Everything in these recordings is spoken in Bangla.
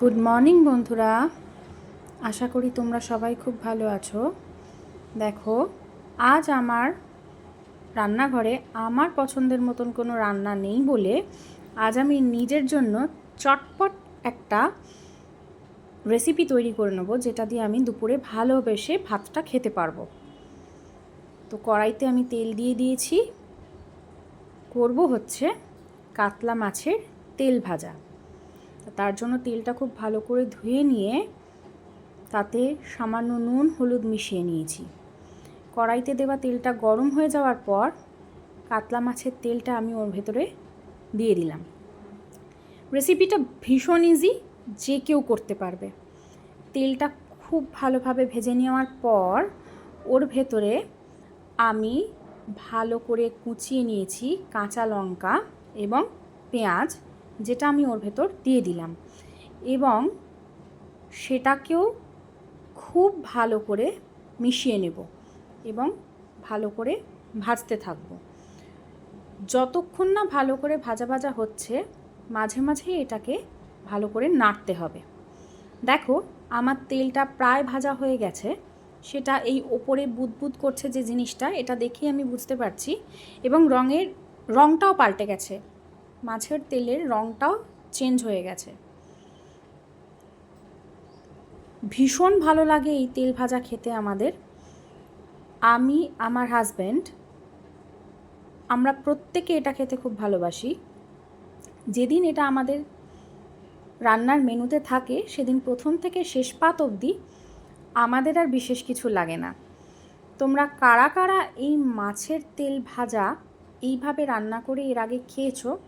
গুড মর্নিং বন্ধুরা। আশা করি তোমরা সবাই খুব ভালো আছো। দেখো, আজ আমার রান্নাঘরে আমার পছন্দের মতন কোনো রান্না নেই বলে আজ আমি নিজের জন্য চটপট একটা রেসিপি তৈরি করে নেব, যেটা দিয়ে আমি দুপুরে ভালোবেসে ভাতটা খেতে পারব। তো কড়াইতে আমি তেল দিয়ে দিয়েছি। করব হচ্ছে কাতলা মাছের তেল ভাজা। তার জন্য তেলটা খুব ভালো করে ধুয়ে নিয়ে তাতে সামান্য নুন, হলুদ মিশিয়ে নিয়েছি। কড়াইতে দেওয়া তেলটা গরম হয়ে যাওয়ার পর কাতলা মাছের তেলটা আমি ওর ভেতরে দিয়ে দিলাম। রেসিপিটা ভীষণ ইজি যে কেউ করতে পারবে। তেলটা খুব ভালোভাবে ভেজে নেওয়ার পর ওর ভেতরে আমি ভালো করে কুচিয়ে নিয়েছি কাঁচা লঙ্কা এবং পেঁয়াজ। যেটা আমি ওর ভেতর দিয়ে দিলাম। এবং সেটাকেও খুব ভালো করে মিশিয়ে নেব এবং ভালো করে ভাজতে থাকব। যতক্ষণ না ভালো করে ভাজা ভাজা হচ্ছে, মাঝে মাঝে এটাকে ভালো করে নাড়তে হবে। দেখো, আমার তেলটা প্রায় ভাজা হয়ে গেছে। সেটা এই ওপরে বুদবুদ করছে যে জিনিসটা, এটা দেখেই আমি বুঝতে পারছি। এবং রঙের, রঙটাও পাল্টে গেছে। মাছের তেলের রঙটাও চেঞ্জ হয়ে গেছে। ভীষণ ভালো লাগে এই তেল ভাজা খেতে আমাদের। আমি, আমার হাজব্যান্ড আমরা প্রত্যেকে এটা খেতে খুব ভালোবাসি। যেদিন এটা আমাদের রান্নার মেনুতে থাকে, সেদিন প্রথম থেকে শেষ পাত অবধি আমাদের আর বিশেষ কিছু লাগে না। তোমরা কারা কারা এই মাছের তেল ভাজা এইভাবে রান্না করে এর আগে খেয়েছো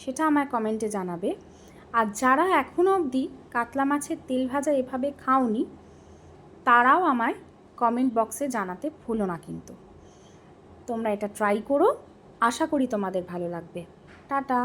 সেটা আমায় কমেন্টে জানাবে। আর যারা এখনও অবধি কাতলা মাছের তেল ভাজা এভাবে খাওনি, তারাও আমায় কমেন্ট বক্সে জানাতে ভুলো না কিন্তু। তোমরা এটা ট্রাই করো। আশা করি তোমাদের ভালো লাগবে। টাটা।